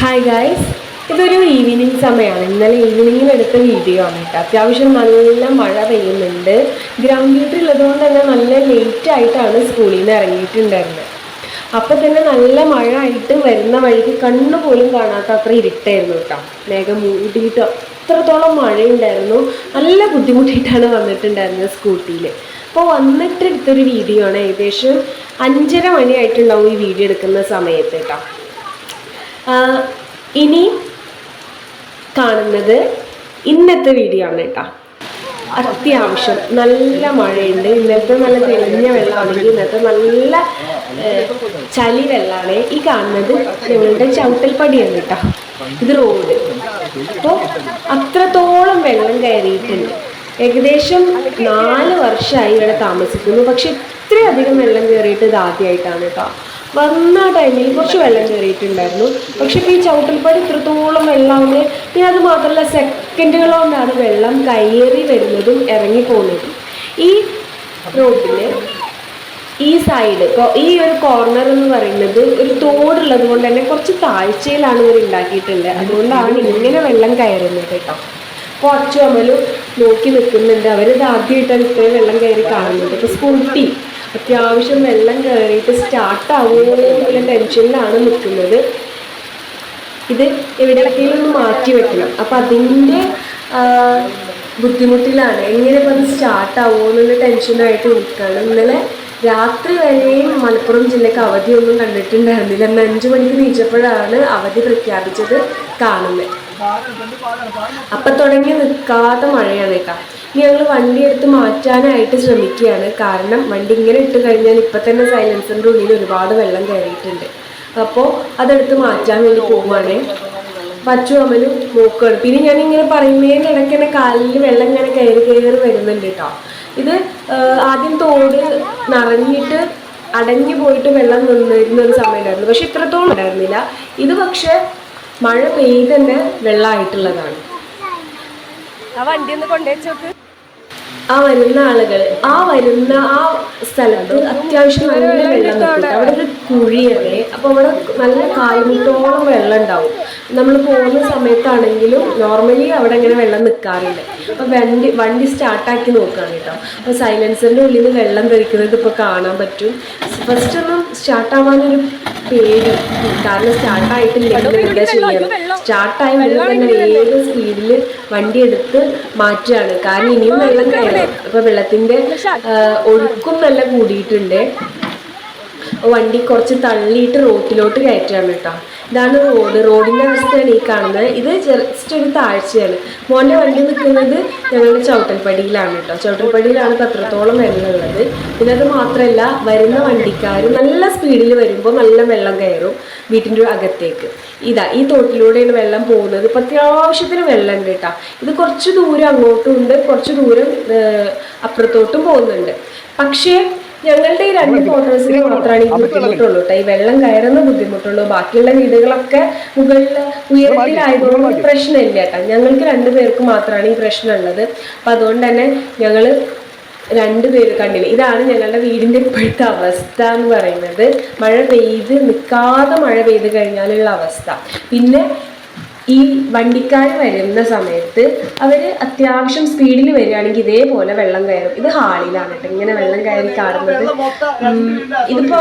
Hi guys ഇതൊരു evening സമയമാണ് ഇന്നലെ ഈവനിങ്ങിൽ എടുത്ത വീഡിയോ ആണ് കേട്ടോ. അത്യാവശ്യം നല്ല മഴ പെയ്യുന്നുണ്ട്. ഗ്രൗണ്ട് ഡ്യൂട്ടി ഉള്ളതുകൊണ്ട് തന്നെ നല്ല ലേറ്റ് ആയിട്ടാണ് സ്കൂളിൽ നിന്ന് ഇറങ്ങിയിട്ടുണ്ടായിരുന്നത് അപ്പം തന്നെ നല്ല മഴ ആയിട്ട് വരുന്ന വഴിക്ക് കണ്ണു പോലും കാണാത്ത അത്ര ഇരുട്ടായിരുന്നു കേട്ടോ. മേഘം മൂടിയിട്ട് അത്രത്തോളം മഴയുണ്ടായിരുന്നു. നല്ല ബുദ്ധിമുട്ടിയിട്ടാണ് വന്നിട്ടുണ്ടായിരുന്നത് സ്കൂട്ടിയിൽ അപ്പോൾ വന്നിട്ട് എടുത്തൊരു വീഡിയോ ആണ്. ഏകദേശം അഞ്ചര മണിയായിട്ടുണ്ടാവും ഈ വീഡിയോ എടുക്കുന്ന സമയത്ത് കേട്ടോ. ഇനി കാണുന്നത് ഇന്നത്തെ വീഡിയോ ആണ് കേട്ടോ. അത്യാവശ്യം നല്ല മഴയുണ്ട്. ഇന്നത്തെ നല്ല തെളിഞ്ഞ വെള്ളമാണെങ്കിൽ ഇന്നത്തെ നല്ല ചളി വെള്ളമാണ് ഈ കാണുന്നത്. ഞങ്ങളുടെ ചവിട്ടൽപ്പടിയാണ് കേട്ടോ. ഇത് റോഡ്. അപ്പോൾ അത്രത്തോളം വെള്ളം കയറിയിട്ടുണ്ട്. ഏകദേശം നാല് വർഷമായി ഇവിടെ താമസിക്കുന്നു. പക്ഷെ ഇത്രയധികം വെള്ളം കയറിയിട്ട് ഇത് ആദ്യമായിട്ടാണ് കേട്ടോ. വന്ന ടൈമിൽ കുറച്ച് വെള്ളം കയറിയിട്ടുണ്ടായിരുന്നു പക്ഷെ ഇപ്പോൾ ഈ ചവിട്ടൽപ്പാട് ഇത്രത്തോളം വെള്ളമാണ്. പിന്നെ അത് മാത്രമല്ല സെക്കൻഡുകൾ കൊണ്ടാണ് വെള്ളം കയറി വരുന്നതും ഇറങ്ങി പോകുന്നതും. ഈ റോഡിൽ ഈ സൈഡ് ഈ ഒരു കോർണർ എന്ന് പറയുന്നത് ഒരു തോടുള്ളത് കൊണ്ട് തന്നെ കുറച്ച് താഴ്ചയിലാണ് ഇവർ ഉണ്ടാക്കിയിട്ടുണ്ട്. അതുകൊണ്ടാണ് ഇങ്ങനെ വെള്ളം കയറുന്നത് കേട്ടോ. അപ്പോൾ അച്ചു അമ്മലും നോക്കി നിൽക്കുന്നുണ്ട്. അവരിത് ആദ്യമായിട്ടാണ് ഇത്രയും വെള്ളം കയറി കാണുന്നത്. ഇപ്പോൾ സ്കൂട്ടി. അത്യാവശ്യം വെള്ളം കയറിയിട്ട് സ്റ്റാർട്ട് ആവുമോ എന്നുള്ള ടെൻഷനിലാണ് നിൽക്കുന്നത് ഇത് എവിടെയെങ്കിലും ഒന്ന് മാറ്റി വെക്കണം. അപ്പം അതിന്റെ ബുദ്ധിമുട്ടിലാണ്. എങ്ങനെ ഇപ്പം അത് സ്റ്റാർട്ടാവുമോ എന്നുള്ള ടെൻഷനായിട്ട് നിൽക്കുകയാണ് ഇന്നലെ രാത്രി വരെയും മലപ്പുറം ജില്ലക്ക് അവധിയൊന്നും കണ്ടിട്ടുണ്ടായിരുന്നില്ല. ഇന്ന് അഞ്ചു മണിക്ക് നീച്ചപ്പോഴാണ് അവധി പ്രഖ്യാപിച്ചത് കാണുന്നത് അപ്പം തുടങ്ങി നിൽക്കാത്ത മഴയാണ് കേട്ടോ. ഇനി ഞങ്ങൾ വണ്ടി എടുത്ത് മാറ്റാനായിട്ട് ശ്രമിക്കുകയാണ്. കാരണം വണ്ടി ഇങ്ങനെ ഇട്ട് കഴിഞ്ഞാൽ ഇപ്പം തന്നെ സൈലൻസറിന്റെ ഉള്ളിൽ ഒരുപാട് വെള്ളം കയറിയിട്ടുണ്ട്. അപ്പോൾ അതെടുത്ത് മാറ്റാൻ വേണ്ടി പോവുകയാണ് പച്ചു അമലും നോക്കുകയാണ് പിന്നെ ഞാൻ ഇങ്ങനെ പറയുന്നതിന്റെ ഇടയ്ക്ക് തന്നെ കാലിൽ വെള്ളം ഇങ്ങനെ കയറി കയറി വരുന്നുണ്ട് കേട്ടോ. ഇത് ആദ്യം തോട് നിറഞ്ഞിട്ട് അടഞ്ഞു പോയിട്ട് വെള്ളം നിന്നിരുന്ന ഒരു സമയമായിരുന്നു പക്ഷെ ഇത്രത്തോളം ഉണ്ടായിരുന്നില്ല. ഇത് പക്ഷെ മഴ പെയ്ത് തന്നെ വെള്ളമായിട്ടുള്ളതാണ് ആ വണ്ടി ഒന്ന് കൊണ്ടുവച്ചോക്ക് ആ വരുന്ന ആളുകൾ ആ വരുന്ന ആ സ്ഥലത്ത് അത്യാവശ്യം നല്ല വെള്ളം കിട്ടും. അവിടെ ഒരു കുഴിയല്ലേ അപ്പൊ അവിടെ നല്ല കാൽമുട്ടോളം വെള്ളം ഉണ്ടാവും നമ്മൾ പോകുന്ന സമയത്താണെങ്കിലും നോർമലി അവിടെ ഇങ്ങനെ വെള്ളം നിൽക്കാറില്ല അപ്പൊ വണ്ടി വണ്ടി സ്റ്റാർട്ടാക്കി നോക്കുകയാണ് കേട്ടോ. അപ്പൊ സൈലൻസറിന്റെ ഉള്ളിൽ നിന്ന് വെള്ളം തെറിക്കുന്നത് ഇപ്പൊ കാണാൻ പറ്റും. ഫസ്റ്റ് ഒന്നും സ്റ്റാർട്ടാവാനൊരു പേടി. കാരണം സ്റ്റാർട്ട് ആയിട്ടില്ലെങ്കിൽ എന്താ ചെയ്യണം സ്റ്റാർട്ടായി വെള്ളം തന്നെ വേഗം സ്പീഡിൽ വണ്ടി എടുത്ത് മാറ്റുകയാണ്. കാരണം ഇനിയും വെള്ളം കയറും അപ്പൊ വെള്ളത്തിന്റെ ഒഴുക്കും നല്ല കൂടിയിട്ടുണ്ട്. വണ്ടി കുറച്ച് തള്ളിയിട്ട് റോട്ടിലോട്ട് കയറ്റുകയാണ് കേട്ടോ. ഇതാണ് റോഡ്. റോഡിന്റെ അവസ്ഥയാണ് ഈ കാണുന്നത്. ഇത് ജസ്റ്റ് ഒരു താഴ്ചയാണ്. മോന്റെ വണ്ടി നിൽക്കുന്നത് ഞങ്ങളുടെ ചവിട്ടൽപ്പടിയിലാണ് കേട്ടോ. ചവിട്ടൽപ്പടിയിലാണ് ഇപ്പം അത്രത്തോളം വെള്ളമുള്ളത് പിന്നെ അത് മാത്രമല്ല വരുന്ന വണ്ടിക്കാർ നല്ല സ്പീഡിൽ വരുമ്പോൾ നല്ല വെള്ളം കയറും വീട്ടിന്റെ അകത്തേക്ക്. ഇതാ ഈ തോട്ടിലൂടെയാണ് വെള്ളം പോകുന്നത്. ഇപ്പം അത്യാവശ്യത്തിന് വെള്ളം ഉണ്ട് കേട്ടോ. ഇത് കുറച്ച് ദൂരം അങ്ങോട്ടും ഉണ്ട് കുറച്ച് ദൂരം അപ്പുറത്തോട്ടും പോകുന്നുണ്ട്. പക്ഷേ ഞങ്ങളുടെ ഈ രണ്ട് ക്വാർട്ടേഴ്സിൽ മാത്രമാണ് ഈ ബുദ്ധിമുട്ടുള്ളൂ ഈ വെള്ളം കയറുന്ന ബുദ്ധിമുട്ടുള്ളൂ. ബാക്കിയുള്ള വീടുകളൊക്കെ മുകളിൽ ഉയരത്തിലായതുകൊണ്ട് പ്രശ്നമില്ല കേട്ടോ ഞങ്ങൾക്ക് രണ്ടു പേർക്ക് മാത്രമാണ് ഈ പ്രശ്നമുള്ളത്. അപ്പം അതുകൊണ്ട് തന്നെ ഞങ്ങൾ രണ്ടുപേര് കണ്ടില്ല? ഇതാണ് ഞങ്ങളുടെ വീടിന്റെ ഇപ്പോഴത്തെ അവസ്ഥ എന്ന് പറയുന്നത്. മഴ പെയ്ത് നിൽക്കാതെ മഴ പെയ്ത് കഴിഞ്ഞാലുള്ള അവസ്ഥ. പിന്നെ ഈ വണ്ടിക്കാർ വരുന്ന സമയത്ത് അവർ അത്യാവശ്യം സ്പീഡിൽ വരികയാണെങ്കിൽ ഇതേപോലെ വെള്ളം കയറും. ഇത് ഹാളിലാണ് കേട്ടോ. ഇങ്ങനെ വെള്ളം കയറി കാണുന്നത്. ഇതിപ്പോ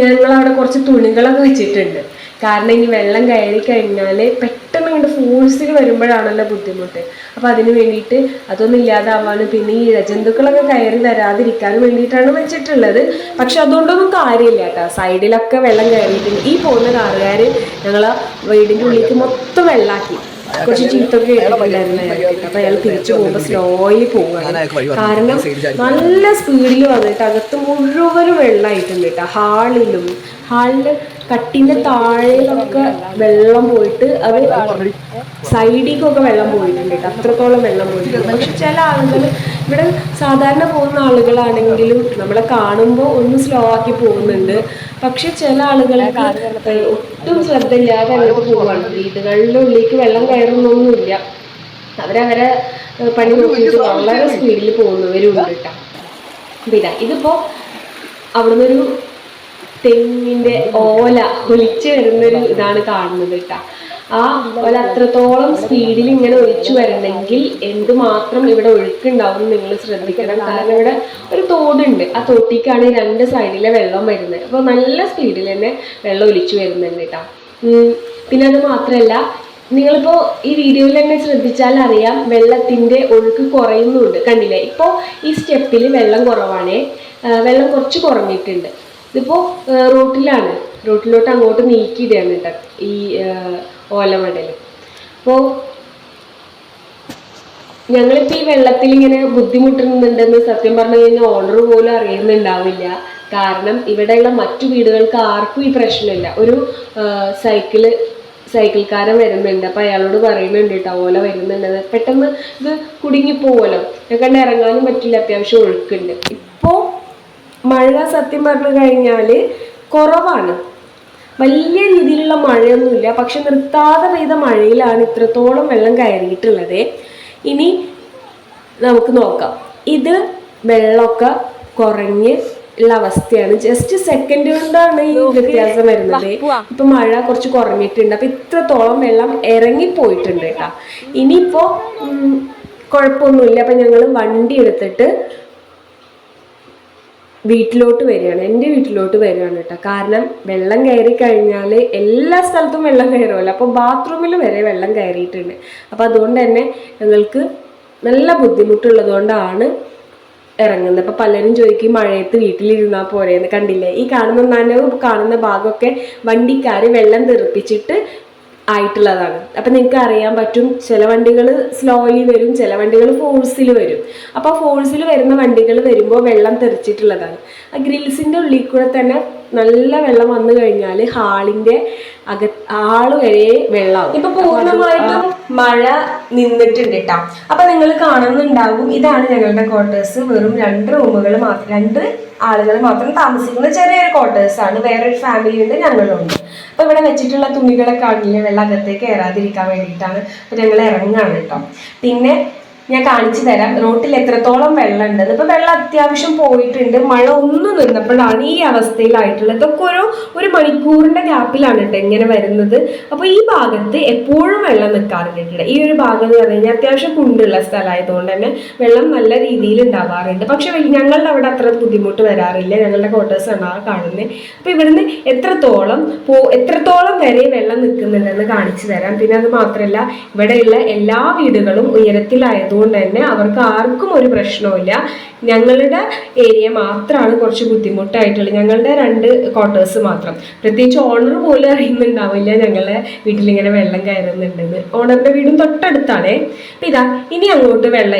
ഞങ്ങളവിടെ കുറച്ച് തുണികളൊക്കെ വെച്ചിട്ടുണ്ട്. കാരണം ഇനി വെള്ളം കയറി കഴിഞ്ഞാൽ പെട്ടെന്ന് ഇങ്ങോട്ട് ഫോഴ്സിൽ വരുമ്പോഴാണല്ലോ ബുദ്ധിമുട്ട്. അപ്പോൾ അതിന് വേണ്ടിയിട്ട് അതൊന്നും ഇല്ലാതാവാനും പിന്നെ ഈ ഇഴജന്തുക്കളൊക്കെ കയറി വരാതിരിക്കാനും വേണ്ടിയിട്ടാണ് വെച്ചിട്ടുള്ളത്. പക്ഷെ അതുകൊണ്ടൊന്നും കാര്യമില്ല കേട്ടോ. സൈഡിലൊക്കെ വെള്ളം കയറിയിട്ടുണ്ട് ഈ പോകുന്ന കാറുകാർ ഞങ്ങൾ വീടിന്റെ ഉള്ളിലേക്ക് മൊത്തം വെള്ളാക്കി. കുറച്ച് ചീത്തൊക്കെ കേട്ടിട്ടുണ്ടായിരുന്നു അയാൾക്ക്. അപ്പൊ അയാൾ തിരിച്ചു പോകുമ്പോൾ സ്ലോയിൽ പോവുകയാണ് കാരണം നല്ല സ്പീഡിൽ വന്നിട്ട് അകത്ത് മുഴുവനും വെള്ളമായിട്ടുണ്ട് കേട്ടോ. ഹാളിലും. ഹാളിൽ കട്ടിന്റെ താഴെയൊക്കെ വെള്ളം പോയിട്ട് അത് സൈഡിലേക്കൊക്കെ വെള്ളം പോയിട്ടുണ്ട് കേട്ടോ. അത്രത്തോളം വെള്ളം പോയിട്ടുണ്ട്. പക്ഷെ ചില ആളുകൾ ഇവിടെ സാധാരണ പോകുന്ന ആളുകളാണെങ്കിലും നമ്മളെ കാണുമ്പോൾ ഒന്ന് സ്ലോ ആക്കി പോകുന്നുണ്ട്. പക്ഷെ ചില ആളുകൾക്ക് ഒട്ടും ശ്രദ്ധയില്ലാതെ അങ്ങോട്ട് പോവാണ്. വീടുകളുടെ ഉള്ളിലേക്ക് വെള്ളം കയറുന്നൊന്നുമില്ല. അവരവരെ പണി നോക്കിയിട്ട് വളരെ സ്പീഡിൽ പോകുന്നവരും ഉണ്ട് കേട്ടോ. പിന്നെ ഇതാ ഇതിപ്പോ അവിടുന്ന് ഒരു തെങ്ങിന്റെ ഓല ഒലിച്ചു വരുന്നൊരു ഇതാണ് കാണുന്നത് കേട്ടാ. ആ ഓല അത്രത്തോളം സ്പീഡിൽ ഇങ്ങനെ ഒലിച്ചു വരണമെങ്കിൽ എന്തുമാത്രം ഇവിടെ ഒഴുക്കുണ്ടാവും നിങ്ങൾ ശ്രദ്ധിക്കണം. കാരണം ഇവിടെ ഒരു തോടുണ്ട്. ആ തോട്ടിക്കാണ് രണ്ട് സൈഡിലെ വെള്ളം വരുന്നത്. അപ്പോൾ നല്ല സ്പീഡിൽ തന്നെ വെള്ളം ഒലിച്ചു വരുന്നുണ്ട് കേട്ടോ. പിന്നെ അത് മാത്രമല്ല നിങ്ങളിപ്പോ ഈ വീഡിയോയിൽ തന്നെ ശ്രദ്ധിച്ചാൽ അറിയാം വെള്ളത്തിന്റെ ഒഴുക്ക് കുറയുന്നുണ്ട്. കണ്ടില്ലേ? ഇപ്പോ ഈ സ്റ്റെപ്പിൽ വെള്ളം കുറവാണേ. വെള്ളം കുറച്ച് കുറഞ്ഞിട്ടുണ്ട്. ഇതിപ്പോ റൂട്ടിലാണ്. റോട്ടിലോട്ട് അങ്ങോട്ട് നീക്കിയിടുകയാണ് കേട്ടോ ഈ ഓലമടൽ അപ്പോൾ ഞങ്ങളിപ്പോൾ ഈ വെള്ളത്തിൽ ഇങ്ങനെ ബുദ്ധിമുട്ടുന്നുണ്ടെന്ന് സത്യം പറഞ്ഞു കഴിഞ്ഞാൽ ഓണർ പോലും അറിയുന്നുണ്ടാവില്ല. കാരണം ഇവിടെയുള്ള മറ്റു വീടുകൾക്ക് ആർക്കും ഈ പ്രശ്നമില്ല. ഒരു സൈക്കിൾ സൈക്കിൾക്കാരൻ വരുന്നുണ്ട്. അപ്പൊ അയാളോട് പറയുന്നുണ്ട് കേട്ടോ ഓല വരുന്നുണ്ട് പെട്ടെന്ന് ഇത് കുടുങ്ങിപ്പോവലോ ഞങ്ങൾക്ക് ഇറങ്ങാനും പറ്റില്ല. അത്യാവശ്യം ഒഴുക്കുണ്ട്. ഇപ്പോ മഴ സത്യം പറഞ്ഞു കഴിഞ്ഞാൽ കുറവാണ്. വലിയ രീതിയിലുള്ള മഴയൊന്നുമില്ല. പക്ഷെ നിർത്താതെ പെയ്ത മഴയിലാണ് ഇത്രത്തോളം വെള്ളം കയറിയിട്ടുള്ളത്. ഇനി നമുക്ക് നോക്കാം. ഇത് വെള്ളമൊക്കെ കുറഞ്ഞ് ഉള്ള അവസ്ഥയാണ്. ജസ്റ്റ് സെക്കൻഡ് കൊണ്ടാണ് ഈ വ്യത്യാസം വരുന്നത്. ഇപ്പൊ മഴ കുറച്ച് കുറഞ്ഞിട്ടുണ്ട്. അപ്പൊ ഇത്രത്തോളം വെള്ളം ഇറങ്ങിപ്പോയിട്ടുണ്ട് കേട്ടോ. ഇനിയിപ്പോ കുഴപ്പമൊന്നുമില്ല. അപ്പൊ ഞങ്ങൾ വണ്ടി എടുത്തിട്ട് വീട്ടിലോട്ട് വരികയാണ്. എന്റെ വീട്ടിലോട്ട് വരികയാണ് കേട്ടോ. കാരണം വെള്ളം കയറി കഴിഞ്ഞാൽ എല്ലാ സ്ഥലത്തും വെള്ളം കയറുമല്ലോ. അപ്പോൾ ബാത്റൂമിൽ വരെ വെള്ളം കയറിയിട്ടുണ്ട്. അപ്പോൾ അതുകൊണ്ട് തന്നെ ഞങ്ങൾക്ക് നല്ല ബുദ്ധിമുട്ടുള്ളത് കൊണ്ടാണ് ഇറങ്ങുന്നത്. അപ്പോൾ പലരും ചോദിക്കും മഴയത്ത് വീട്ടിലിരുന്നാൽ പോരെയെന്ന് കണ്ടില്ലേ? ഈ കാണുന്ന നനവ് കാണുന്ന ഭാഗമൊക്കെ വണ്ടിക്കാർ വെള്ളം തെറിപ്പിച്ചിട്ട് ആയിട്ടുള്ളതാണ്. അപ്പം നിങ്ങൾക്ക് അറിയാൻ പറ്റും ചില വണ്ടികൾ സ്ലോലി വരും ചില വണ്ടികൾ ഫോഴ്സിൽ വരും. അപ്പോൾ ഫോഴ്സിൽ വരുന്ന വണ്ടികൾ വരുമ്പോൾ വെള്ളം തെറിച്ചിട്ടുള്ളതാണ്. ആ ഗ്രിൽസിന്റെ ഉള്ളിൽ കൂടെ തന്നെ നല്ല വെള്ളം വന്നു കഴിഞ്ഞാൽ ഹാളിന്റെ അക ആൾ വരെ വെള്ളമാവും ഇപ്പം പൂർണമായിട്ടും മഴ നിന്നിട്ടുണ്ട് കേട്ടോ അപ്പൊ നിങ്ങൾ കാണുന്നുണ്ടാവും ഇതാണ് ഞങ്ങളുടെ ക്വാർട്ടേഴ്സ് വെറും രണ്ട് റൂമുകൾ മാത്രം രണ്ട് ആളുകൾ മാത്രം താമസിക്കുന്ന ചെറിയൊരു ക്വാർട്ടേഴ്സ് ആണ്. വേറൊരു ഫാമിലി ഉണ്ട് ഞങ്ങളും അപ്പോൾ അപ്പൊ ഇവിടെ വെച്ചിട്ടുള്ള തുണികളൊക്കെ ആണെങ്കിൽ വെള്ളം അകത്തേക്ക് കയറാതിരിക്കാൻ വേണ്ടിയിട്ടാണ്. അപ്പോൾ ഞങ്ങൾ ഇറങ്ങുകയാണ് കേട്ടോ പിന്നെ ഞാൻ കാണിച്ചു തരാം. റോട്ടിൽ എത്രത്തോളം വെള്ളം ഉണ്ട് ഇപ്പൊ വെള്ളം അത്യാവശ്യം പോയിട്ടുണ്ട്. മഴ ഒന്ന് നിന്നപ്പോഴാണ് ഈ അവസ്ഥയിലായിട്ടുള്ളത്. ഇതൊക്കെ ഒരു ഒരു മണിക്കൂറിന്റെ ഗ്യാപ്പിലാണ് കേട്ടോ ഇങ്ങനെ വരുന്നത്. അപ്പോൾ ഈ ഭാഗത്ത് എപ്പോഴും വെള്ളം നിൽക്കാറുണ്ട്. ഈ ഒരു ഭാഗം എന്ന് പറഞ്ഞു കഴിഞ്ഞാൽ അത്യാവശ്യം കുണ്ടുള്ള സ്ഥലമായതുകൊണ്ട് തന്നെ വെള്ളം നല്ല രീതിയിൽ ഉണ്ടാവാറുണ്ട്. പക്ഷെ ഞങ്ങളുടെ അവിടെ അത്ര ബുദ്ധിമുട്ട് വരാറില്ല. ഞങ്ങളുടെ ക്വാർട്ടേഴ്സ് ആണ് ആ കാണുന്നത് അപ്പോൾ ഇവിടുന്ന് എത്രത്തോളം പോ എത്രത്തോളം വരെ വെള്ളം നിൽക്കുന്നുണ്ടെന്ന് കാണിച്ചു തരാം. പിന്നെ അത് മാത്രമല്ല ഇവിടെയുള്ള എല്ലാ വീടുകളും ഉയരത്തിലായതുകൊണ്ട് തന്നെ അവർക്ക് ആർക്കും ഒരു പ്രശ്നവുമില്ല. ഞങ്ങളുടെ ഏരിയ മാത്രമാണ് കുറച്ച് ബുദ്ധിമുട്ടായിട്ടുള്ളത്. ഞങ്ങളുടെ രണ്ട് ക്വാർട്ടേഴ്സ് മാത്രം. പ്രത്യേകിച്ച് ഓണർ പോലും അറിയുന്നുണ്ടാവില്ല ഞങ്ങളുടെ വീട്ടിലിങ്ങനെ വെള്ളം കയറുന്നുണ്ടെന്ന്. ഓണറിന്റെ വീടും തൊട്ടടുത്താണേ. ഇതാ ഇനി അങ്ങോട്ട് വെള്ളം